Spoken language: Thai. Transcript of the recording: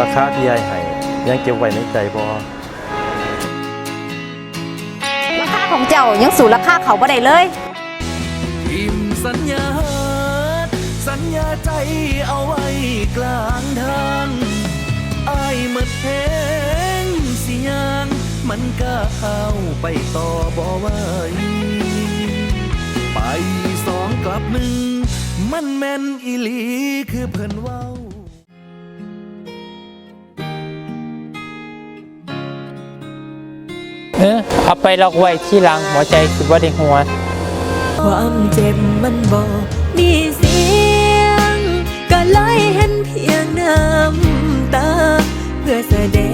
ราคาที่ยายให้ยังเก็บไว้ในใจบ่ราคาของเจ้ายังสู่ราคาเขาบ่ได้เลยทิมสัญญาสัญญาใจเอาไว้กลางทางอายหมดเพงสิยางมันก็เอาไปต่อบ่ไหวไปสองกลับหนึ่งมันแม่นอีหลีคือเพิ่นเว้า เออเอาไปล็อกไว้ที่หลังหัวใจคือว่าได้หัว ความเจ็บมันบอกมีเสียง ก็เลยเห็นเพียงน้ำตา เพื่อแสดง